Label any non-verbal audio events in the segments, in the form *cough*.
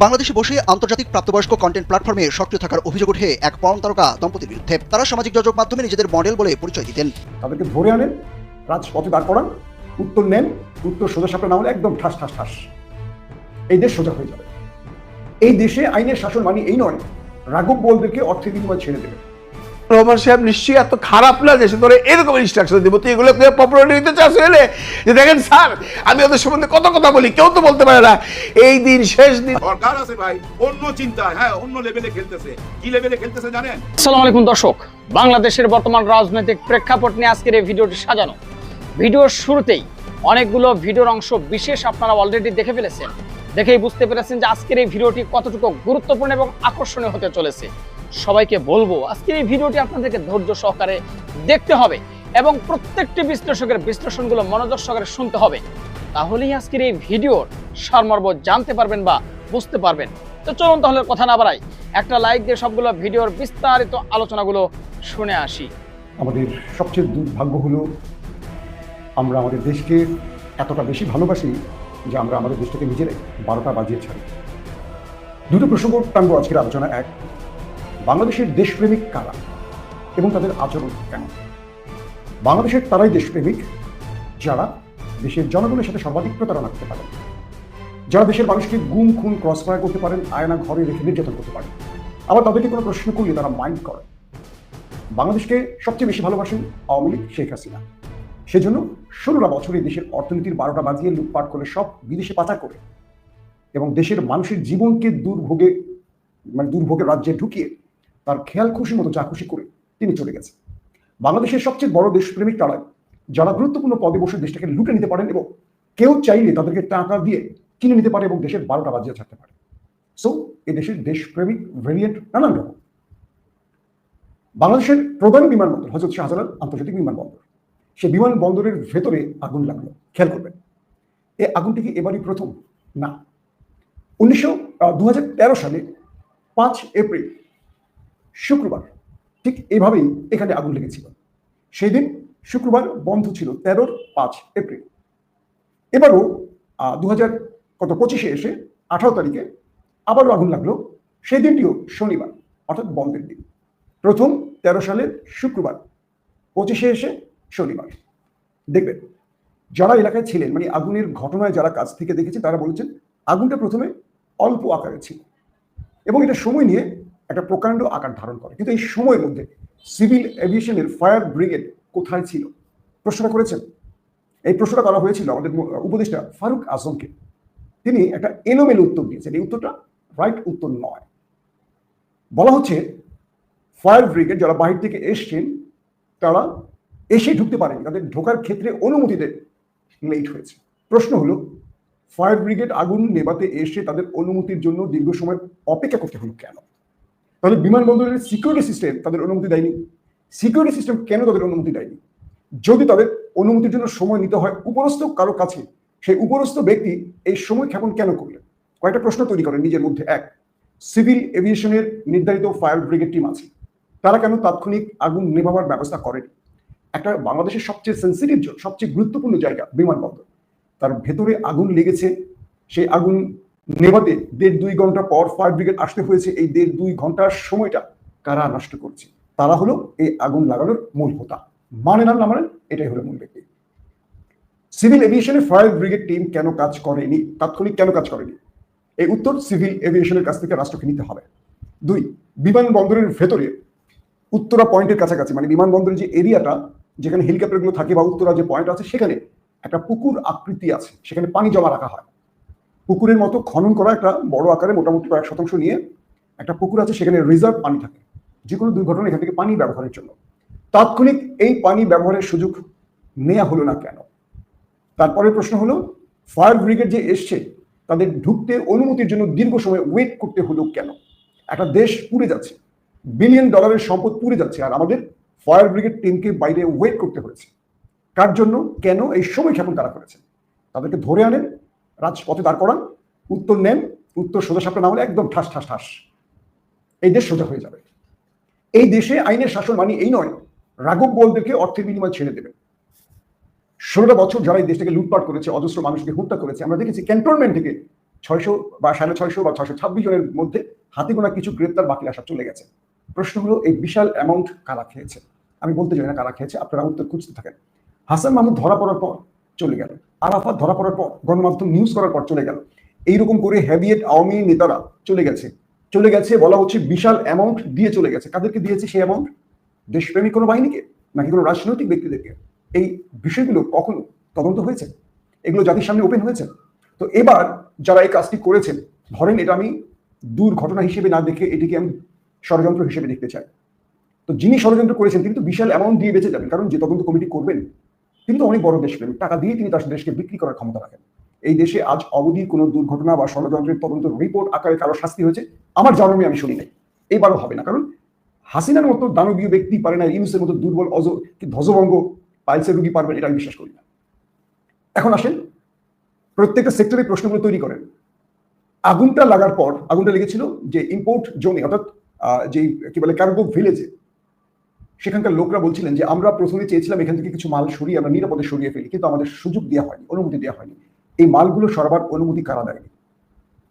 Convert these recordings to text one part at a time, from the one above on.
বাংলাদেশে বসে আন্তর্জাতিক প্রাপ্তবয়স্ক কন্টেন্ট প্ল্যাটফর্মে সক্রিয় থাকার অভিযোগ উঠে এক পরম তারকা দম্পতির বিরুদ্ধে। তারা সামাজিক যোগাযোগ মাধ্যমে নিজেদের মডেল বলে পরিচয় দিতেন। তাদেরকে ধরে আনেন, রাজপথে দাঁড় করান, উত্তর নেন, উত্তর সোজা সাপটা না হলে একদম ঠাস ঠাস ঠাস। এই দেশ সোজা হয়ে যাবে। এই দেশে আইনের শাসন মানে এই নয়, রাঘব বলদেরকে অর্থের বিনিময় ছেড়ে দেবে রহমান সাহেব নিশ্চয়ই এত খারাপ না যে সে তোরে এরকম ইনস্ট্রাকশন দিব। তুই এগুলো পপুলারিটি দিতে চাস এলে যে দেখেন স্যার আমি ওদের সম্বন্ধে কত কথা বলি কেউ তো বলতে পারে না। এই দিন শেষ দিন সরকার আছে ভাই অন্য চিন্তা হ্যাঁ অন্য লেভেলে খেলতেছে। কি লেভেলে খেলতেছে জানেন? আসসালামু আলাইকুম দর্শক বাংলাদেশের বর্তমান রাজনৈতিক প্রেক্ষাপট নিয়ে আজকের এই ভিডিওটি সাজানো। ভিডিওর শুরুতেই অনেকগুলো ভিডিওর অংশ বিশেষ আপনারা অলরেডি দেখে ফেলেছেন। দেখেই বুঝতে পেরেছেন যে আজকের এই ভিডিওটি কতটুকু গুরুত্বপূর্ণ এবং আকর্ষণীয় হতে চলেছে। সবাইকে বলব, আজকের এই ভিডিওটি আপনাদেরকে ধৈর্য সহকারে দেখতে হবে এবং প্রত্যেকটি বিশ্লেষকের বিশ্লেষণগুলো মনোযোগ সহকারে শুনতে হবে। তাহলেই আজকের এই ভিডিওর সারমর্ম জানতে পারবেন বা বুঝতে পারবেন। তো চলুন তাহলে কথা না বাড়াই, একটা লাইক দিয়ে সবগুলো ভিডিওর বিস্তারিত আলোচনাগুলো শুনে আসি। আমাদের সবচেয়ে দুর্ভাগ্য হলো, আমরা আমাদের দেশকে এতটা বেশি ভালোবাসি যে আমরা আমাদের দেশটাকে নিজেরাই বারোটা বাজিয়ে ছাড়ি। দুটো প্রসঙ্গ টানবো আজকের আলোচনা এক। বাংলাদেশের দেশপ্রেমিক কারা এবং তাদের আচরণ কেমন? বাংলাদেশের তারাই দেশপ্রেমিক যারা দেশের জনগণের সাথে সর্বাধিক প্রতারণা করতে পারেন, যারা দেশের মানুষকে গুম, খুন ক্রস ফায়ার করতে পারেন, আয়না ঘরে রেখে নির্যাতন করতে পারেন। আবার তাদেরকে কোনো প্রশ্ন করলে তারা মাইন্ড করে। বাংলাদেশকে সবচেয়ে বেশি ভালোবাসেন আওয়ামী লীগ শেখ হাসিনা। সেজন্য ষোলোটা বছরে দেশের অর্থনীতির বারোটা বাজিয়ে লুটপাট করে সব বিদেশে পাচার করে এবং দেশের মানুষের জীবনকে দুর্ভোগে মানে দুর্ভোগের রাজ্যে ঢুকিয়ে তার খেয়াল খুশি মতো যা খুশি করে তিনি চলে গেছেন। বাংলাদেশের সবচেয়ে বড় দেশপ্রেমিক তারাই, যারা গুরুত্বপূর্ণ পদে বসে দেশটাকে লুটে নিতে পারেন এবং কেউ চাইলে তাদেরকে টাকা দিয়ে কিনে নিতে পারে এবং দেশের বারোটা বাজিয়ে ছাড়তে পারে। সো এই দেশের দেশপ্রেমিক ভেরিয়েন্ট নানান রকম। বাংলাদেশের প্রধান বিমানবন্দর হজরত শাহজালাল আন্তর্জাতিক বিমানবন্দর। সে বিমানবন্দরের ভেতরে আগুন লাগল। খেয়াল করবেন এই আগুনটি কি এবারই প্রথম? না। উনিশশো দু সালে পাঁচ এপ্রিল শুক্রবার, ঠিক এভাবেই এখানে আগুন লেগেছিল। সেই দিন শুক্রবার বন্ধ ছিল তেরোর পাঁচ এপ্রিল। এবারও দু হাজার কত, পঁচিশে এসে আঠারো তারিখে আবারও আগুন লাগল। সেই দিনটিও শনিবার, অর্থাৎ বন্ধের দিন। প্রথম তেরো সালের শুক্রবার, পঁচিশে এসে শনিবার। দেখবেন, যারা এলাকায় ছিলেন মানে আগুনের ঘটনায় যারা কাছ থেকে দেখেছে, তারা বলেছেন, আগুনটা প্রথমে অল্প আকারে ছিল। এবং এটা সময় নিয়ে একটা প্রকাণ্ড আকার ধারণ করে। কিন্তু এই সময়ের মধ্যে সিভিল এভিয়েশনের ফায়ার ব্রিগেড কোথায় ছিল? প্রশ্নটা করেছেন। এই প্রশ্নটা করা হয়েছিল আমাদের উপদেষ্টা ফারুক আজমকে। তিনি একটা এলোমেলো উত্তর দিয়েছেন। এই উত্তরটা রাইট উত্তর নয়। বলা হচ্ছে ফায়ার ব্রিগেড যারা বাহির থেকে এসছেন, তারা এসে ঢুকতে পারেন। তাদের ঢোকার ক্ষেত্রে অনুমতিতে লেট হয়েছে। প্রশ্ন হলো, ফায়ার ব্রিগেড আগুন নেভাতে এসে তাদের অনুমতির জন্য দীর্ঘ সময় অপেক্ষা করতে হলো কেন? তাহলে বিমানবন্দরের সিকিউরিটি সিস্টেম তাদের অনুমতি দেয়নি। সিকিউরিটি সিস্টেম কেন তাদের অনুমতি দেয়নি? যদি তাদের অনুমতির জন্য সময় নিতে হয়, উপরস্থ কারও কাছে, সেই উপরস্থ ব্যক্তি এই সময় ক্ষেপণ কেন করলেন? কয়েকটা প্রশ্ন তৈরি করেন নিজের মধ্যে। এক সিভিল এভিয়েশনের নির্ধারিত ফায়ার ব্রিগেড টিম আছে। তারা কেন তাৎক্ষণিক আগুন নেভাবার ব্যবস্থা করেনি? একটা বাংলাদেশের সবচেয়ে সেন্সিটিভ সবচেয়ে গুরুত্বপূর্ণ জায়গা বিমানবন্দর। তার ভেতরে আগুন লেগেছে। সেই আগুন নেভাতে দেড় দুই ঘণ্টা পর ফায়ার ব্রিগেড আসতে হয়েছে। এই দেড় দুই ঘণ্টার সময়টা কারা নষ্ট করছে? তারা হলো এই আগুন লাগানোর মূল হোতা। মানে না মানেন এটাই হলো মূল ব্যক্তি সিভিল এভিয়েশনের ফায়ার ব্রিগেড টিম কেন কাজ করেনি? তাৎক্ষণিক কেন কাজ করেনি? এই উত্তর সিভিল এভিয়েশনের কাছ থেকে রাষ্ট্রকে নিতে হবে। দুই, বিমানবন্দরের ভেতরে উত্তরা পয়েন্টের কাছাকাছি মানে বিমানবন্দরের যে এরিয়াটা যেখানে হেলিকপ্টারগুলো থাকে বা উত্তরা যে পয়েন্ট আছে, সেখানে একটা পুকুর আকৃতি আছে। সেখানে পানি জমা রাখা হয়। পুকুরের মতো খনন করা একটা বড় আকারে মোটামুটি কয়েক শতাংশ নিয়ে একটা পুকুর আছে, সেখানে রিজার্ভ পানি থাকে। যে কোনো দুর্ঘটনা এখান থেকে পানি ব্যবহারের জন্য। তাৎক্ষণিক এই পানি ব্যবহারের সুযোগ নেওয়া হলো না কেন? তারপরে প্রশ্ন হলো, ফায়ার ব্রিগেড যে এসছে, তাদের ঢুকতে অনুমতির জন্য দীর্ঘ সময় ওয়েট করতে হলো কেন? একটা দেশ পুড়ে যাচ্ছে বিলিয়ন ডলারের সম্পদ পুড়ে যাচ্ছে, আর আমাদের ফায়ার ব্রিগেড টিমকে বাইরে ওয়েট করতে হয়েছে। কার জন্য? কেন? এই সময় ক্ষেপণ তারা করেছে। তাদেরকে ধরে আনেন রাজপথে দাঁড় করান, উত্তর নেন, উত্তর সোজা সাপটা না হলে একদম ঠাস ঠাস ঠাস। এই দেশ সোজা হয়ে যাবে। এই দেশে আইনের শাসন মানে এই নয় রাঘব বলদেরকে অর্থের বিনিময় ছেড়ে দেবে। ষোলোটা বছর যারা এই দেশটাকে লুটপাট করেছে, অজস্র মানুষকে হত্যা করেছে, আমরা দেখেছি ক্যান্টনমেন্ট থেকে ছয়শো বা সাড়ে ছয়শো বা ছয়শো ছাব্বিশ জনের মধ্যে হাতে গোনা কিছু গ্রেপ্তার বাকি আসা চলে গেছে। প্রশ্ন হলো এই বিশাল অ্যামাউন্ট কারা খেয়েছে? আমি বলতে চাই না কারা খেয়েছে, আপনারা উত্তর খুঁজতে থাকেন। হাসান মাহমুদ ধরা পড়ার পর চলে গেল। আরাফাত ধরা পড়ার পর, গণমাধ্যম নিউজ করার পর চলে গেল। এইরকম করে হ্যাভিয়েট আওয়ামী নেতারা চলে গেছে। চলে গেছে বলা হচ্ছে বিশাল অ্যামাউন্ট দিয়ে চলে গেছে। কাদেরকে দিয়েছে সেই অ্যামাউন্ট দেশপ্রেমিক কোনো বাহিনীকে নাকি কোনো রাজনৈতিক ব্যক্তিদেরকে? এই বিষয়গুলো কখন তদন্ত হয়েছে? এগুলো জাতির সামনে ওপেন হয়েছে? তো এবার যারা এই কাজটি করেছেন, ধরেন এটা আমি দুর্ঘটনা হিসেবে না দেখে এটিকে আমি ষড়যন্ত্র হিসেবে দেখতে চাই। তো যিনি ষড়যন্ত্র করেছেন, তিনি তো বিশাল অ্যামাউন্ট দিয়ে বেঁচে যাবেন। কারণ যে তদন্ত কমিটি করবেন তিনি তো অনেক বড় দেশপ্রেমিক টাকা দিয়ে তিনি তার দেশকে বিক্রি করার ক্ষমতা রাখেন। এই দেশে আজ অবধি কোনো দুর্ঘটনা বা ষড়যন্ত্রের তদন্ত রিপোর্ট আকারে কারও শাস্তি হয়েছে, আমার জন্মে আমি শুনি নাই। এবারও হবে না, কারণ হাসিনার মতো দানবীয় ব্যক্তি পারে না, ইউনুসের মতো দুর্বল অজ, কি ধ্বজভঙ্গ পাইলসের রুগী পারবেন এটা আমি বিশ্বাস করি না। এখন আসেন, প্রত্যেকটা সেক্টরে প্রশ্নগুলো তৈরি করেন। আগুনটা লাগার পর, আগুনটা লেগেছিল যে ইম্পোর্ট জোনে অর্থাৎ যে কি বলে কার্গো ভিলেজে সেখানকার লোকরা বলছিলেন যে, আমরা প্রথমে চেয়েছিলাম এখান থেকে কিছু মাল সরিয়ে আমরা নিরাপদে সরিয়ে ফেলি, কিন্তু আমাদের সুযোগ দেওয়া হয়নি, অনুমতি দেওয়া হয়নি। এই মালগুলো সরাবার অনুমতি কারা দেয়নি?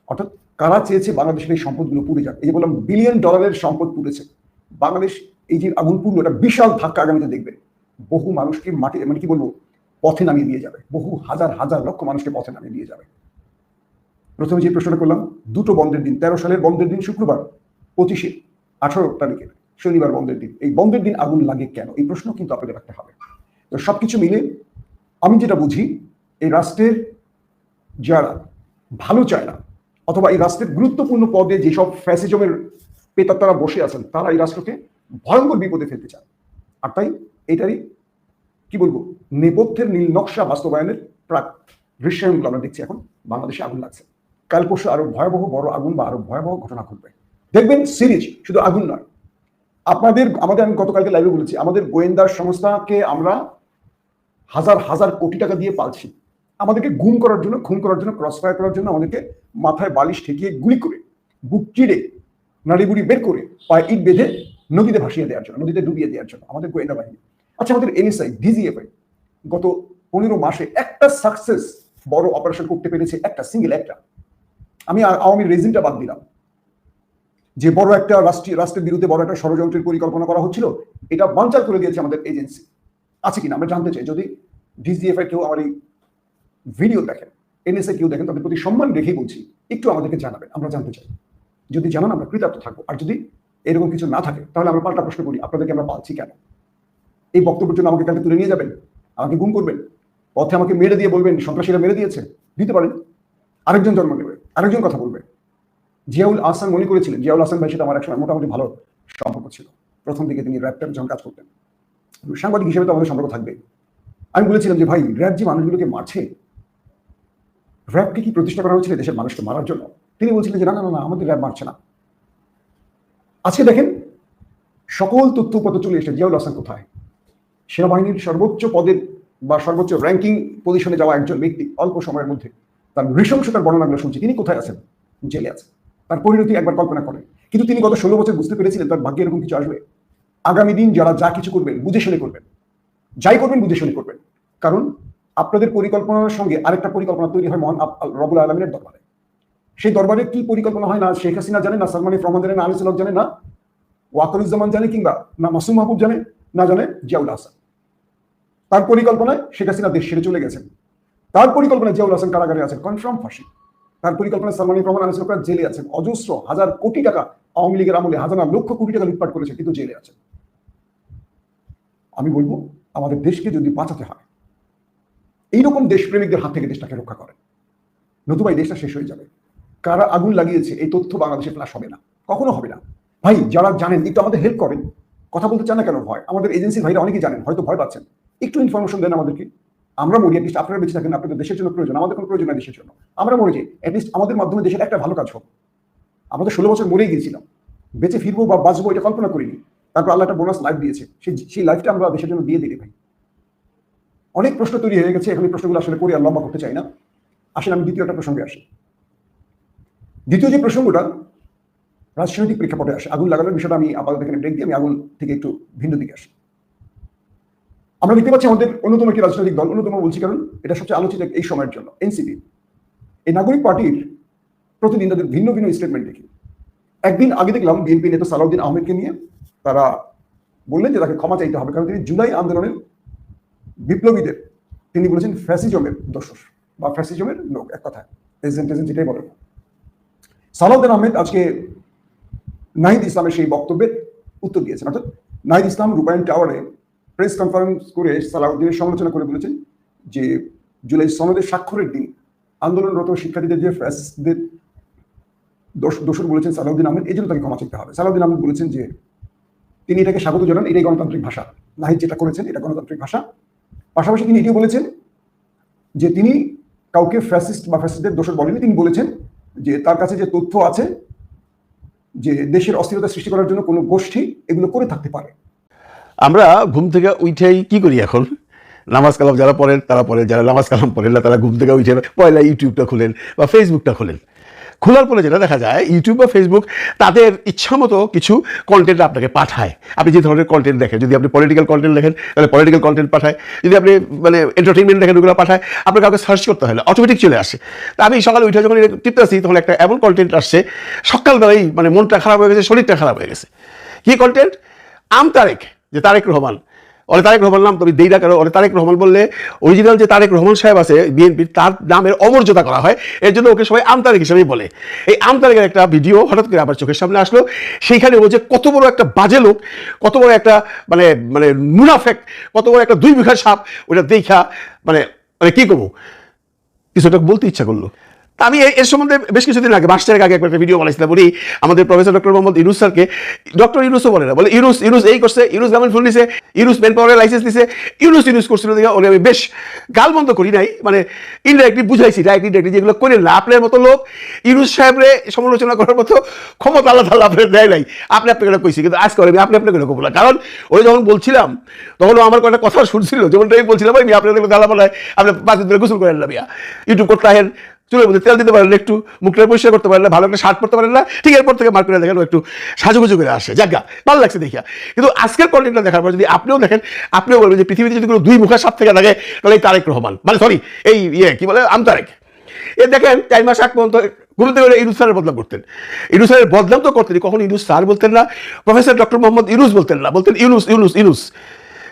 অর্থাৎ কারা চেয়েছে বাংলাদেশের এই সম্পদগুলো পুড়ে যাক? এই যে বললাম বিলিয়ন ডলারের সম্পদ পুড়েছে। বাংলাদেশ, এই যে আগুন পুড়লো এটা বিশাল ধাক্কা আগামীতে দেখবে। বহু মানুষকে মাটি মানে কি বলব, পথে নামিয়ে দিয়ে যাবে। বহু হাজার হাজার লক্ষ মানুষকে পথে নামিয়ে দিয়ে যাবে। প্রথমে যে প্রশ্নটা করলাম, দুটো বন্ধের দিন, তেরো সালের বন্ধের দিন শুক্রবার, পঁচিশে, আঠারো তারিখে। শনিবার বন্ধের দিন। এই বন্ধের দিন আগুন লাগে কেন? এই প্রশ্ন কিন্তু আপনাদের রাখতে হবে। তো সবকিছু মিলে আমি যেটা বুঝি, এই রাষ্ট্রের যারা ভালো চায় না, অথবা এই রাষ্ট্রের গুরুত্বপূর্ণ পদে যেসব ফ্যাসিজমের পেতাত্তারা বসে আছেন, তারা এই রাষ্ট্রকে ভয়ঙ্কর বিপদে ফেলতে চান আর তাই এটারই, কি বলব, নেপথ্যের নীল নকশা বাস্তবায়নের প্রাক দৃশ্যায়নগুলো আমরা দেখছি এখন। বাংলাদেশে আগুন লাগছে। কাল পরশু আরও ভয়াবহ বড় আগুন বা আরও ভয়াবহ ঘটনা ঘটবে। দেখবেন সিরিজ শুধু আগুন নয় আপনাদের, আমাদের আমি গতকালকে লাইভে বলেছি, আমাদের গোয়েন্দা সংস্থাকে আমরা হাজার হাজার কোটি টাকা দিয়ে পালছি। আমাদেরকে গুম করার জন্য, খুন করার জন্য ক্রস ফায়ার করার জন্য আমাদেরকে মাথায় বালিশ ঠেকিয়ে গুলি করে, বুক চিড়ে নাড়ি বুড়ি বের করে, পায়ে ইট বেঁধে নদীতে ভাসিয়ে দেওয়ার জন্য, নদীতে ডুবিয়ে দেওয়ার জন্য আমাদের গোয়েন্দা বাহিনী। আচ্ছা আমাদের এনএসআই ডিজিএফআই গত পনেরো মাসে একটা সাকসেস বড় অপারেশন করতে পেরেছে একটা সিঙ্গেল একটা। আমি আওয়ামী রেজিমটা বাদ দিলাম। যে বড় একটা রাষ্ট্রীয়, রাষ্ট্রের বিরুদ্ধে বড় একটা ষড়যন্ত্রের পরিকল্পনা করা হচ্ছিল, এটা বাঞ্চার করে দিয়েছে আমাদের এজেন্সি আছে কিনা? আমরা জানতে চাই। যদি ডিজিএফআই কেউ আমার এই ভিডিও দেখেন এনএসএ কেউ দেখেন, তাদের প্রতি সম্মান রেখেই বলছি, একটু আমাদেরকে জানাবেন, আমরা জানতে চাই। যদি জানান, আমরা কৃতার্থ থাকব। আর যদি এরকম কিছু না থাকে, তাহলে আমরা পাল্টা প্রশ্ন করি, আপনাদেরকে আমরা পাচ্ছি কেন? এই বক্তব্যের জন্য আমাকে কালকে তুলে নিয়ে যাবেন? আমাকে গুম করবেন? পথে আমাকে মেরে দিয়ে বলবেন, সন্ত্রাসীরা মেরে দিয়েছে? দিতে পারেন? আরেকজন জন্ম নেবে, আরেকজন কথা বলবে। জিয়াউল আহসান মনে করেছিলেন জিয়াউল আহসান ভাই সাথে আমার একসময় মোটামুটি ভালো সম্পর্ক ছিল। প্রথম দিকে তিনি র্যাপটার যখন কাজ করতেন সাংবাদিক হিসেবে তো আমাদের সম্পর্ক থাকবে আমি বলেছিলাম যে ভাই র্যাব যে মানুষগুলোকে মারছে র্যাবকে কি প্রতিষ্ঠা করা হয়েছিল দেশের মানুষকে মারার জন্য? তিনি বলছিলেন যে না না না, আমাদের র্যাব মারছে না। আজকে দেখেন সকল তথ্য উপাত্ত চলে এসেছে জিয়াউল হাসান কোথায়? সেনাবাহিনীর সর্বোচ্চ পদের বা সর্বোচ্চ র্যাঙ্কিং পজিশনে যাওয়া একজন ব্যক্তি অল্প সময়ের মধ্যে তার নৃশংসতার বর্ণনাগুলো শুনছি। তিনি কোথায় আছেন? জেলে আছেন। তার পরিণতি একবার কল্পনা করেন। কিন্তু তিনি গত ষোলো বছর বুঝতে পেরেছিলেন তার ভাগ্যে এরকম কিছু আসবে। আগামী দিন যারা যা কিছু করবেন বুঝে শুনে করবেন। যাই করবেন বুঝে শুনে করবেন। কারণ আপনাদের পরিকল্পনার সঙ্গে আরেকটা পরিকল্পনা তৈরি হয় মহান রবুল আলমিনের দরবারে। সেই দরবারে কি পরিকল্পনা হয় না? শেখ হাসিনা জানে না? সালমান ইফ রহমান জানে না? হক জানে না? ওয়াকরুজ্জামান জানে কিংবা না, মাসুম মাহবুব জানে? না জানে? জিয়াউল হাসান। তার পরিকল্পনায় শেখ হাসিনা দেশ ছেড়ে চলে গেছেন। তার পরিকল্পনায় জিয়াউল হাসান কারাগারে আছেন। কনফার্ম ফাঁসি। তার পরিকল্পনায় সালমান রহমান আনিসুল হকরা জেলে আছেন। অজস্র হাজার কোটি টাকা আওয়ামী লীগের আমলে, হাজার লক্ষ কোটি টাকা লুটপাট করেছে, কিন্তু জেলে আছেন। আমি বলব, আমাদের দেশকে যদি বাঁচাতে হয়, এইরকম দেশপ্রেমিকদের হাত থেকে দেশটাকে রক্ষা করেন। নতুবা এই দেশটা শেষ হয়ে যাবে। কারা আগুন লাগিয়েছে, এই তথ্য বাংলাদেশে ফ্লাশ হবে না। কখনো হবে না। ভাই, যারা জানেন, একটু আমাদের হেল্প করেন। কথা বলতে চান না কেন? ভয়। আমাদের এজেন্সির ভাইরা অনেকেই জানেন, হয়তো ভয় পাচ্ছেন। একটু ইনফরমেশন দেন আমাদেরকে। আমরা মরি অ্যাটলিস্ট আপনারা বেঁচে থাকেন, আপনাদের দেশের জন্য প্রয়োজন, আমাদের কোনো প্রয়োজন নাই দেশের জন্য। আমরা মরে যাই অ্যাটলিস্ট আমাদের মাধ্যমে দেশের একটা ভালো কাজ হোক। আমাদের ষোলো বছর মরেই গিয়েছিলাম। বেঁচে ফিরবো বা বাঁচবো এটা কল্পনা করিনি। তারপর আল্লাহ একটা বোনাস লাইফ দিয়েছে। সেই লাইফটা আমরা দেশের জন্য দিয়ে দিই ভাই। অনেক প্রশ্ন তৈরি হয়ে গেছে, এখন এই প্রশ্নগুলো আসলে করে আর লম্বা করতে চাই না। আসলে আমি দ্বিতীয় একটা প্রসঙ্গে আসি। দ্বিতীয় যে প্রসঙ্গটা, রাজনৈতিক প্রেক্ষাপটে আসে। আগুন লাগানোর বিষয়টা আমি আপাতত এখানে ব্রেক দিয়ে আমি আগুন থেকে একটু ভিন্ন দিকে আসি। আমরা দেখতে পাচ্ছি আমাদের অন্যতম একটি রাজনৈতিক দল, অন্যতম বলছি কারণ এটা সবচেয়ে আলোচিত এই সময়ের জন্য, এনসিপি। এই নাগরিক পার্টির প্রতিদিন তাদের ভিন্ন ভিন্ন স্টেটমেন্ট দেখি। একদিন আগে দেখলাম বিএনপি নেতা সালাউদ্দিন আহমেদকে নিয়ে তারা বললেন যে তাকে ক্ষমা চাইতে হবে, কারণ তিনি জুলাই আন্দোলনের বিপ্লবীদের, তিনি বলেছেন ফ্যাসিজমের দোষর বা ফ্যাসিজমের লোক, এক এজেন্ট এজেন্ট যেটাই বলেন সালাউদ্দিন আহমেদ আজকে নাহিদ ইসলামের সেই বক্তব্যের উত্তর দিয়েছেন। অর্থাৎ নাহিদ ইসলাম রূপায়ণ টাওয়ারে প্রেস কনফারেন্স করে সালাউদ্দিনের সমালোচনা করে বলেছেন যে জুলাই সনদের স্বাক্ষরের দিন আন্দোলনরত শিক্ষার্থীদের যে ফ্যাসিস্টদের দোষ দোষর বলেছেন সালাউদ্দিন আহমেদ, এই জন্য তাকে ক্ষমা চাইতে হবে। সালাউদ্দিন আহমেদ বলেছেন যে তিনি এটাকে স্বাগত জানান, এটাই গণতান্ত্রিক ভাষা। নাহিদ যেটা করেছেন, এটা গণতান্ত্রিক ভাষা। পাশাপাশি তিনি এটিও বলেছেন যে তিনি কাউকে ফ্যাসিস্ট বা ফ্যাসিস্টদের দোষর বলেনি তিনি বলেছেন যে তার কাছে যে তথ্য আছে যে দেশের অস্থিরতা সৃষ্টি করার জন্য কোনো গোষ্ঠী এগুলো করে থাকতে পারে। আমরা ঘুম থেকে উঠেই কি করি এখন? নামাজ কালাম যারা পড়েন, তারা পড়েন। যারা নামাজ কালাম পড়েন না, তারা ঘুম থেকে উঠে পয়লা ইউটিউবটা খুলেন বা ফেসবুকটা খুলেন। খোলার পরে যেটা দেখা যায়, ইউটিউব বা ফেসবুক তাদের ইচ্ছা মতো কিছু কন্টেন্ট আপনাকে পাঠায়। আপনি যে ধরনের কন্টেন্ট দেখেন, যদি আপনি পলিটিক্যাল কন্টেন্ট দেখেন, তাহলে পলিটিক্যাল কন্টেন্ট পাঠায়। যদি আপনি মানে এন্টারটেনমেন্ট দেখেন, ওগুলো পাঠায়। আপনার কাউকে সার্চ করতে হয় অটোমেটিক চলে আসে। তা আমি সকালে উঠে যখন টিপতে তখন একটা এমন কন্টেন্ট আসছে সকালবেলাই মানে মনটা খারাপ হয়ে গেছে, শরীরটা খারাপ হয়ে গেছে। কী কন্টেন্ট আম তারেক। যে তারেক রহমান। ওরে তারেক রহমান নাম তবে দেইরা কারও ওরে তারেক রহমান বললে অরিজিনাল যে তারেক রহমান সাহেব আছে, বিএনপির, তার নামের অমর্যাদা করা হয়। এর জন্য ওকে সবাই আমতারেক হিসেবেই বলে। এই আমতারেকের একটা ভিডিও হঠাৎ করে আবার চোখের সামনে আসলো। সেইখানে ও যে কত বড় একটা বাজে লোক, কত বড় একটা মানে মানে মুনাফেক, কত বড় একটা দুই বিঘা সাপ ওটা দেখা মানে মানে কি করব? কিছুটা বলতে ইচ্ছা করল। আমি এ- এর সম্বন্ধে বেশ কিছুদিন আগে, মাস আগে একবার একটা ভিডিও বানাইছিলাম। বলি আমাদের প্রফেসর ডক্টর মোহাম্মদ ইউনুস স্যারকে ডক্টর ইউনুসও বলে না, বলে ইউনুস ইউনুস এই করছে ইউনুস গ্রামীণ ফোন নিছে ইউনুস ম্যান পাওয়ারের লাইসেন্স নিছে ইউনুস ইউনুস করছিল দেখে ওরে আমি বেশ গাল বন্ধ করি নাই মানে ইনডাইরেক্টলি বুঝাইছি ডাইরেক্টলি ডাইরেক্টলি যেগুলো করেন না মতো লোক ইউনুস সাহেবরে সমালোচনা করার মতো ক্ষমতা আল্লাহ তাল্লাহ আপনার দেয় নাই। আপনি আপনাকে কইছি, কিন্তু আজকে আমি আপনি আপনাকে এটা কবো না কারণ ওই যখন বলছিলাম, তখন আমার কয়েকটা কথা শুনছিল, যেমনটা আমি বলছিলাম, ভাই আপনাদের গালা বলায় আপনি পাঁচ দিন ধরে গোসল করেন না ইউটিউব করতে আহেন চুলের মধ্যে তেল দিতে পারেন একটু, মুখটা পরিষ্কার করতে পারেন না, ভালো একটা শার্ট পরতে পারেন না, ঠিক এরপর থেকে মার্কেটে দেখেন একটু সাজুগুজু করে আসে। জায়গা ভালো লাগছে দেখিয়া। কিন্তু আজকের কন্টেন্টটা দেখার পর যদি আপনিও দেখেন, আপনিও বলবেন যে পৃথিবীতে যদি কোনো দুই মুখের সাপ থেকে থাকে, তাহলে এই তারেক রহমান। মানে সরি এই ইয়ে কি বলে, আম তারেক। এ দেখেন, চার মাস আগ পর্যন্ত ঘুমতে গেলে ইনুস স্যারের বদনাম করতেন। ইনুস স্যারের বদনাম তো করতেন কখন ইনুস স্যার বলতেন না, প্রফেসর ডক্টর মোহাম্মদ ইউনুস বলতেন না, বলতেন ইউনুস ইউনুস ইউনুস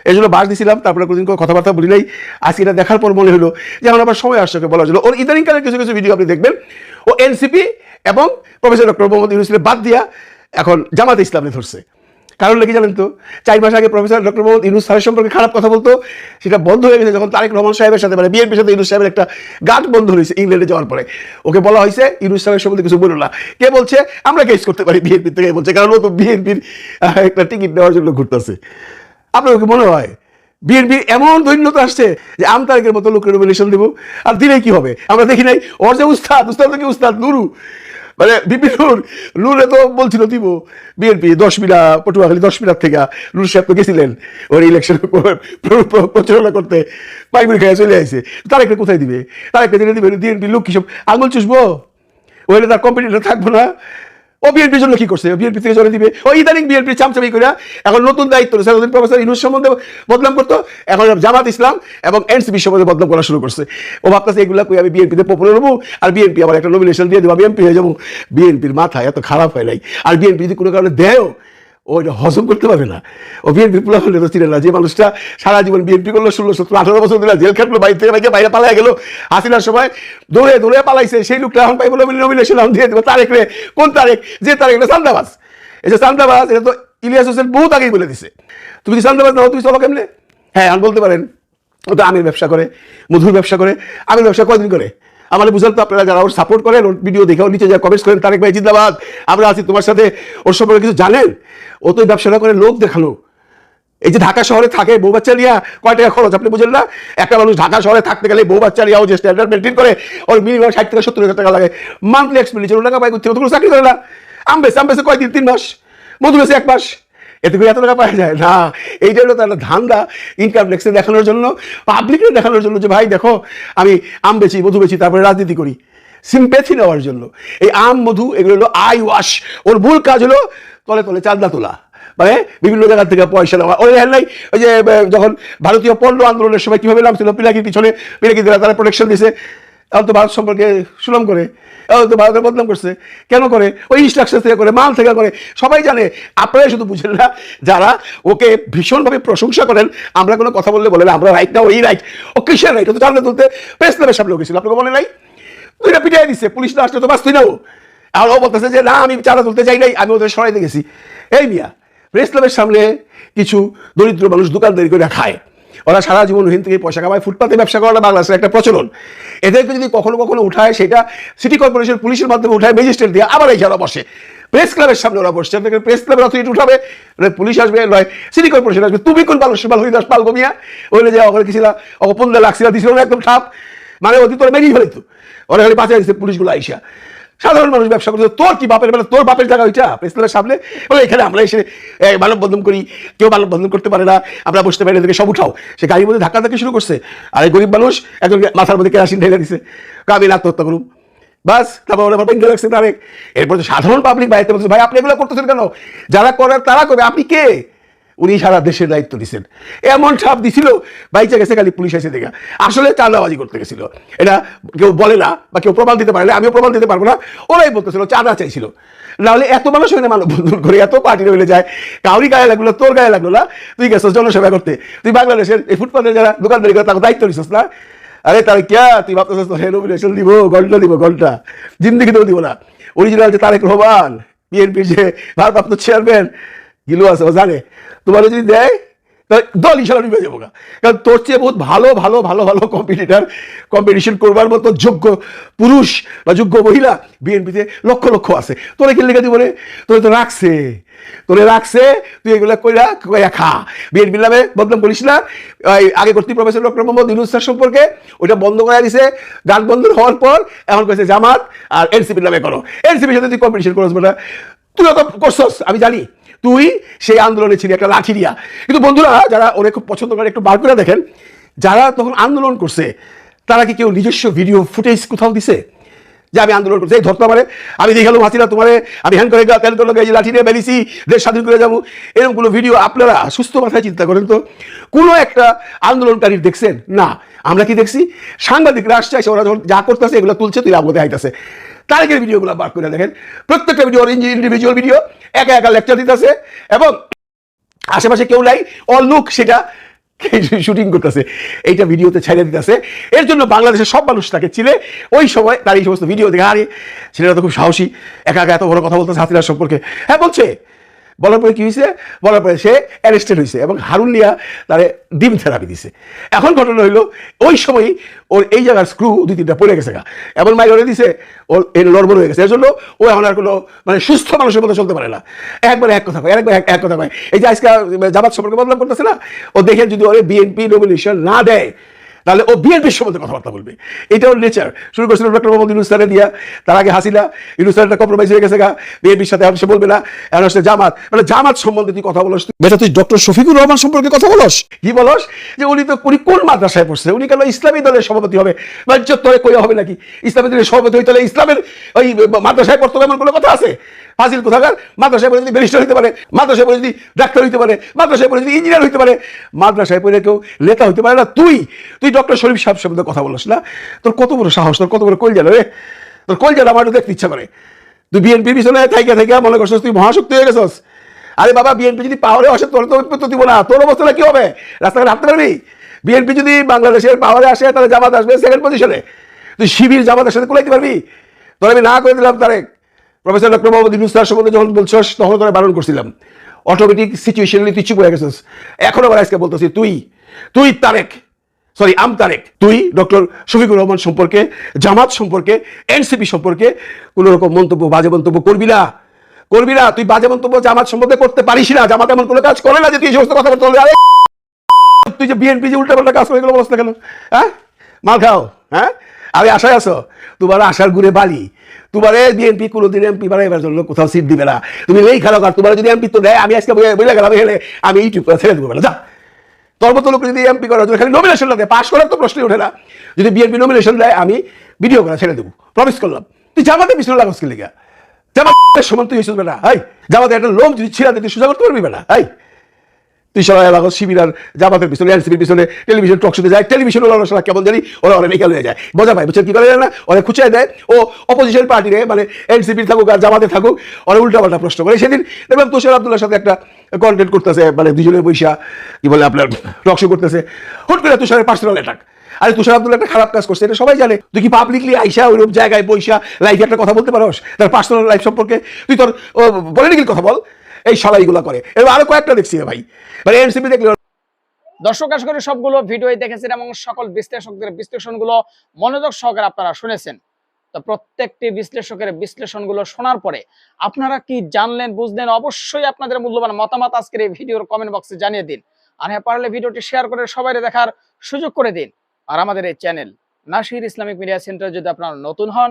এই জন্য বাস দিয়েছিলাম তারপরে কোনদিন কোনো কথাবার্তা বলি নাই। আজকে এটা দেখার পর মনে হলো যে এখন আবার সময় আসছে বলার জন্য। ওর ইদানিংকালের কিছু কিছু ভিডিও আপনি দেখবেন। ও এনসিপি এবং প্রফেসর ডক্টর মোহাম্মদ ইউনুসের বাদ দিয়া এখন জামাত ইসলামে ধরছে। কারণ কি জানেন তো? চার মাস আগে প্রফেসর ডক্টর মোহাম্মদ ইউনুস স্যারের সম্পর্কে খারাপ কথা বলতো। সেটা বন্ধ হয়ে গেছে যখন তারেক রহমান সাহেবের সাথে মানে বিএনপির সাথে ইউনুস সাহেবের একটা গাঁট বন্ধ হয়েছে ইংল্যান্ডে যাওয়ার পরে। ওকে বলা হয়েছে, ইউনুস সাহেবের সম্বন্ধে কিছু বলো না। কে বলছে, আমরা কেস করতে পারি বিএনপির থেকে, বলছে। কারণ ও তো বিএনপির একটা টিকিট নেওয়ার জন্য ঘুরতেছে। আপনার কি মনে হয়? বিএনপির এমন দৈন্যতা আসছে যে আম তারেকের মতো লোকের নমিনেশন দেবো, আর দিলে কি হবে? আমরা দেখি নাই ওর যে উস্তাদ উস্তাদ থেকে উস্তাদ? নুরু। মানে বিপিনুর নুরে তো বলছিল দিব, বিএনপি দশ মিনা পটুয়াখালী দশ মিনার থেকে, নুর সাহেব তো গেছিলেন ওর ইলেকশন প্রচারণা করতে, পাইমুড়ি খেয়ে চলে আসে তারেকটা কোথায় দিবে? তারেকটা দিলে দিবে বিএনপি লোক কি সব আঙুল চুষবো? ওইটা তার কম্পিটিটর থাকব না? ও বিএনপির জন্য কি করছে? বিএনপি থেকে চলে দিবে। ও ইদানিং বিএনপি চামচামি করে এখন নতুন দায়িত্ব সারাদিন প্রফেসর ইনুস সম্বন্ধে বদনাম করতো, এখন জামাত ইসলাম এবং এনসিপি সম্বন্ধে বদনাম করা শুরু করছে। ও ভাবতেছে, এগুলা কই, আমি বিএনপিতে পপুলার হব আর বিএনপি আবার একটা নমিনেশন দিয়ে দেবো, আমি এমপি হয়ে যাব। বিএনপির মাথা এত খারাপ হয় নাই। আর বিএনপি যদি কোনো কারণে দেয়ও ও এটা হজম করতে পারবে না। ও বিএনপি পোলা হলে চিনে না যে মানুষটা সারা জীবন বিএনপি করল, ষোলো, সতেরো, আঠারো বছর ধরে জেল খাটলো বাইরে থেকে বাইরে বাইরে পালাই গেল। হাসিনার সময় দৌড়ে দৌড়ে পালাইছে, সেই লোকটা এখন পাইবো নমিনেশন এখন দিয়ে দেবো। তারেক রে, কোন তারেক? যে তারেক এটা সান্দাবাস এই যে সান্দাবাস এটা তো ইলিয়াস হোসেন বহুত আগেই বলে দিছে। তুমি যদি সান্দাবাস নাও তুমি চলো কেমনে? হ্যাঁ আমি বলতে পারেন, ও তো আমের ব্যবসা করে, মধুর ব্যবসা করে। আমের ব্যবসা কয়দিন করে? আমার বুঝলেন তো আপনারা যারা ওর সাপোর্ট করেন, ওর ভিডিও দেখে ওর নিচে যা কমেন্টস করেন, তারেক ভাই জিন্দাবাদ। আমরা আছি তোমার সাথে। ওর সম্পর্কে কিছু জানেন? ও তো ব্যবসাটা করে লোক দেখানো এই যে ঢাকা শহরে থাকে বউ বাচ্চা নিয়ে, কয় টাকা খরচ? আপনি বুঝেন না? একটা মানুষ ঢাকা শহরে থাকতে গেলে বউ বাচ্চা নিয়ে ও যে স্ট্যান্ডার্ড মেনটেন করে, ওর মিনিমাম ষাট থেকে সত্তর হাজার টাকা লাগে। মান্থলি এক্সপেন্ডিচার টাকা পাই করতে চাকরি করে না। আম বেছে আম বেছে কয়দিন? তিন মাস। মধু এক মাস। এতে করে এত টাকা পাওয়া যায়? না। এইটা হলো তার ধান্দা ইনকাম ট্যাক্সে দেখানোর জন্য পাবলিকে দেখানোর জন্য যে, ভাই, দেখো, আমি আম বেচি, মধু বেচি, তারপরে রাজনীতি করি। সিম্পেথি নেওয়ার জন্য। এই আম, মধু, এগুলো হলো আই ওয়াশ ওর মূল কাজ হলো তলে তলে চাঁদা তোলা। মানে বিভিন্ন জায়গা থেকে পয়সা নেওয়া। ওই দেখেন নাই, ওই যে যখন ভারতীয় পণ্য আন্দোলনের সময় কীভাবে নাম ছিল? পিলাকির পিছনে পিলাকি তারা প্রোটেকশন দিছে। এখন তো ভারত সম্পর্কে সুনাম করে এখন তো ভারতের বদনাম করছে। কেন করে? ওই ইনস্ট্রাকশন থেকে করে, মাল থেকে করে। সবাই জানে, আপনারাই শুধু বুঝেন না, যারা ওকে ভীষণভাবে প্রশংসা করেন, আমরা কোনো কথা বললে বলেন আমরা রাইট না, ওই রাইট ও কিসের রাইট ও তো জানলে তুলতে প্রেস ক্লাবের সামনে গেছিল আপনাকে মনে নাই? দুইটা পিটাই দিচ্ছে পুলিশ না আসলে তো বাঁচতই না ও। আর ও বলতেছে যে, না, আমি চাঁদা তুলতে চাই নাই, আমি ওদের সরাইতে গেছি। এই মিয়া প্রেস ক্লাবের সামনে কিছু দরিদ্র মানুষ দোকানদারি করে খায়। ওরা সারা জীবন ওখান থেকে পয়সা কামায়, ফুটপাতে ব্যবসা করাটা বাংলাদেশের একটা প্রচলন। এদেরকে যদি কখনো কখনো উঠায়, সেটা সিটি কর্পোরেশন পুলিশের মাধ্যমে উঠায় ম্যাজিস্ট্রেট দিয়ে আবার এই যারা বসে। প্রেস ক্লাবের সামনে ওরা বসছে আপনাকে প্রেস ক্লাবের অথরিটি উঠাবে। পুলিশ আসবে, নয় সিটি কর্পোরেশন আসবে। তুমি কোন পালো সেবাল হরিদাস পাল গমিয়া ওইলে যে ওখানে পনেরো লাখ সিলা দিছিল না, একদম ঠাপ। মানে অতি তোর মেরিয়ে ফেলিত ওরা খালি দিচ্ছে পুলিশগুলো আইসা। সাধারণ মানুষ ব্যবসা করছে। তোর কি বাপের বেলা? তোর বাপের জায়গা ওইটা প্রেসক্লাবের সামনে? বলে এখানে আমরা এসে এই, মানব বন্ধন করি। কেউ মানব বন্ধন করতে পারে না। আমরা বসতে পারি এদেরকে সব উঠাও। সে গাড়ির মধ্যে ধাক্কা ধাক্কি শুরু করছে। আর এই গরিব মানুষ একজন মাথার মধ্যে কেরাসিন ঢেলে দিছে। "কা, আমি আত্মহত্যা করুন বাস তারপর ওরা পেঙ্গে রাখছে তারেক এরপর তো সাধারণ পাবলিক বাইরে বলছে ভাই আপনি এগুলো করতেছেন কেন? যারা করার তারা করবে। আপনি কে? উনি সারা দেশের দায়িত্ব দিচ্ছেন এমন ছাপ দিছিল, বাইচে গেছে খালি পুলিশ এসে দেখা। আসলে চাঁদাবাজি করতে গেছিল। এটা কেউ বলে না বা কেউ প্রমাণ দিতে পারে আমিও প্রমাণ দিতে পারব না। ওরাই বলতেছিল, চাঁদা চাইছিল। নাহলে এত মানুষ হয়ে মানব বন্ধন করে, এত পার্টি রইলে যায়। কাউরি গায়ে লাগল তোর গায়ে লাগল না। তুই গেছিস জনসেবা করতে। তুই বাংলাদেশের এই ফুটপাতের যারা দোকানদারি করে, তাকে দায়িত্ব নিছিস না? আরে তার কিয়া? তুই ভাবতেছিস তো হ্যাঁ নমিনেশন দিব, ঘণ্টা দিব, ঘণ্টা। জিন্দিগিতেও দিব না। অরিজিনাল যে তারেক রহমান, বিএনপির যে ভারপ্রাপ্ত চেয়ারম্যান গিলু আছে, ও জানে। তোমার যদি দেয় দল ইশারা নিবে যাব গা। কারণ তোর চেয়ে বহুত ভালো ভালো ভালো ভালো কম্পিটিটার কম্পিটিশন করবার মতো যোগ্য পুরুষ বা যোগ্য মহিলা বিএনপিতে লক্ষ লক্ষ আছে। তোরা কি লেগে দিব রে? তোরে তো রাখছে। তোরে রাখছে, তুই এগুলো কইরা কইরা খা। বিএনপি নামে বদনাম করিস না। ওই আগে কর্তৃক professor doctor Muhammad Yunus sir সম্পর্কে ওইটা বন্ধ করে দিছে। গান বন্ধ হওয়ার পর এখন কয়েছে জামাত আর এনসিপির নামে করো। এনসিপির সাথে তুই কম্পিটিশন করছ বেটা। তুই তো করছস, আমি জানি। তুই সেই আন্দোলনে ছিলি, একটা লাঠি দিয়া। কিন্তু বন্ধুরা, যারা ওরে খুব পছন্দ করে, একটু বার করে দেখেন, যারা তখন আন্দোলন করছে, তারা কি কেউ নিজস্ব ভিডিও ফুটেজ কোথাও দিছে? যে আমি আন্দোলন করছি। এই ধরতে পারে, আমি দেখালাম, হাসিনা তোমারে, আমি হ্যান করে করল এই লাঠি নিয়ে বেরিয়েছি, দেশ স্বাধীন করে যাব। এরকম কোনো ভিডিও আপনারা সুস্থ মাথায় চিন্তা করেন তো? কোনো একটা আন্দোলনকারীর দেখছেন? না। আমরা কি দেখছি? সাংবাদিকরা আসছে ওরা যখন যা করতেছে, এগুলো তুলছে তুই আমাদের আইতেছে তারেকের ভিডিওগুলো বার করে দেখেন। প্রত্যেকটা ভিডিও ইন্ডিভিজুয়াল ভিডিও একা একা লেকচার দিতেছে এবং আশেপাশে কেউ নাই অল লুক সেটা *laughs* শুটিং করতেছে। এইটা ভিডিওতে ছেড়ে দিতেছে। এর জন্য বাংলাদেশের সব মানুষ তাকে চিলে ওই সময় তার এই সমস্ত ভিডিও দেখে, আরে, ছেলেরা তো খুব সাহসী, একা একা এত বড় কথা বলতেছে হাতিরার সম্পর্কে। হ্যাঁ বলছে বলার পরে কি হয়েছে বলার পরে সে অ্যারেস্টেড হয়েছে এবং হারুন লিয়া তারে ডিম থেরাপি দিছে। এখন ঘটনা হইল, ওই সময়ই ওর এই জায়গার স্ক্রু দুই তিনটা পড়ে গেছে গা। এমন মাইক ওরে দিছে, ওর এর নর্মাল হয়ে গেছে। এর জন্য ও এখন আর কোনো মানে সুস্থ মানুষের মতো চলতে পারে না। একবার এক কথা একবার এক কথা এই যে আজকে জামাত সম্পর্কে বদলাম করতেছে না? ও দেখে যদি ওরে বিএনপি নমিনেশন না দেয় তাহলে ও বিএনপির সম্বন্ধে কথাবার্তা বলবে। এটা ওর নেচার শুরু করেছিল ডক্টর মোহাম্মদ ইউনুস স্যারে দিয়া। তার আগে হাসিনা। স্যারটা কম্প্রোমাইজ হয়ে গেছে গা। বিএনপির সাথে সে বলবে না। এখন আসলে জামাত। মানে জামাত সম্বন্ধে তুই কথা বলস। বেটা তুই ডক্টর শফিকুর রহমান সম্পর্কে কথা বলস? কি বলস? যে উনি তো উনি কোন মাদ্রাসায় পড়ছে? উনি কেন ইসলামী দলের সভাপতি হবে? তোরে কই হবে নাকি? ইসলামী দলের সভাপতি হইতে হলে ইসলামের ওই মাদ্রাসায় পড়তে হবে এমন কোনো কথা আছে? ফাজিল কোথাকার? মাদ্রাসায় পড়ে যদি ব্যারিস্টার হইতে পারে মাদ্রাসায় পড়ে যদি ডাক্তার হইতে পারে মাদ্রাসায় পড়ে যদি ইঞ্জিনিয়ার হইতে পারে মাদ্রাসায় পড়ে কেউ নেতা হইতে পারে না। তুই তুই ডক্টর শরীফ সাহেব সম্বন্ধে কথা বলিস না? তোর কত বড় সাহস, তোর কত বড় কল জানো রে তোর কল জানো আমার দেখতে ইচ্ছা করে। তুই বিএনপির পিছনে থাইকা থাইকা মনে করছিস তুই মহাশক্তি হয়ে গেছস। আরে বাবা বিএনপি যদি পাওয়ারে আসে, তোর তো তো দিব না। তোর অবস্থাটা কি হবে? রাস্তাঘাট হাঁটতে পারবি? বিএনপি যদি বাংলাদেশের পাওয়ারে আসে, তাহলে জামাত আসবে সেকেন্ড পজিশনে তুই শিবির জামাতের সাথে কুলাইতে পারবি? তোর আমি না করে দিলাম Tarique. Professor doctor Muhammad Yunus sir সম্বন্ধে যখন বলছস, তখন তোরা বারণ করছিলাম। অটোমেটিক সিচুয়েশনালি তুই চুপ হয়ে গেছিস। এখন আবার আজকে বলতেছি, তুই তুই তারেক। সরি আম তারেক তুই ডক্টর শফিকুর রহমান সম্পর্কে, জামাত সম্পর্কে এনসিপি সম্পর্কে কোনো রকম মন্তব্য, বাজে মন্তব্য করবি না? করবি না? তুই বাজে মন্তব্য জামাত সম্পর্কে করতে পারিস না। জামাত এমন কোনো কাজ করে না যে তুই সমস্ত কথা বলতে হবে তুই যে বিএনপি যে উল্টা পাল্টা কাজ করে গেলো বলছ না কেন? হ্যাঁ? মাল খাও হ্যাঁ? আমি আশায় আছো, তোমার আশার ঘুরে বালি। তোমার বিএনপি কোনোদিন এমপি বানাইবার জন্য কোথাও সিট দিবে না। তুমি এই খেলো আর তোমার যদি এমপি তো দেয়, আমি আজকে বলে গেলাম আমি ইউটিউব করে ছেড়ে দেবো বেলা যা। তোর যদি এমপি করা খালি নমিনেশন দেয় পাশ করার তো প্রশ্নই ওঠে না। যদি বিএনপি নমিনেশন দেয় আমি ভিডিও করা ছেড়ে দেবো প্রমিস করলাম। তুই জামাতে পিছনে লাগাস কি লেগে? জামাতের সমান তুই হয়েছিস বেটা হাই জামাতে একটা লোক যদি ছিঁড়া দিতে সোজা করতে পারবি বেটা হাই তুই আর জামাতের পিছনে, এনসিপির পিছনে, টেলিভিশন টক যায়, টেলিভিশন ওরা কেমন জানি ওরা ওরা নিকাল হয়ে যায় পায়, বুঝছেন কি করে না? খুঁচিয়ে দেয়। ও অপোজিশন মানে এনসিপির থাকুক আর জামাতে থাকুক ওরা উল্টাপাল্টা প্রশ্ন করে। সেদিন তুষার আব্দুল্লার সাথে একটা কন্টেন্ট করতেছে মানে দুজনে বৈশা, কি বলে আপনার টক শো করতেছে। হুট করে তুষারের পার্সোনাল অ্যাটাক আরে তুষার আব্দুল্লাহ একটা খারাপ কাজ করছে, এটা সবাই জানে। তুই কি পাবলিকলি আইসা ওইরকম জায়গায় বৈশা লাইফে একটা কথা বলতে পারোস? তার পার্সোনাল লাইফ সম্পর্কে। তুই তোর পলিটিক্যাল কথা বল। এই সবাইগুলো করে। এবার আরও কয়েকটা দেখছি ভাই। মানে এনসিপি দেখলে দর্শক, আশা করি সবগুলো ভিডিওই দেখেছেন এবং সকল বিশ্লেষকদের বিশ্লেষণগুলো মনোযোগ সহকারে আপনারা শুনেছেন। তো প্রত্যেকটি বিশ্লেষকের বিশ্লেষণগুলো শোনার পরে আপনারা কি জানলেন, বুঝলেন, অবশ্যই আপনাদের মূল্যবান মতামত আজকের এই ভিডিওর কমেন্ট বক্সে জানিয়ে দিন। আর হ্যাঁ পারলে ভিডিওটি শেয়ার করে সবাই দেখার সুযোগ করে দিন। আর আমাদের এই channel Nasir Islamic media centre যদি আপনারা নতুন হন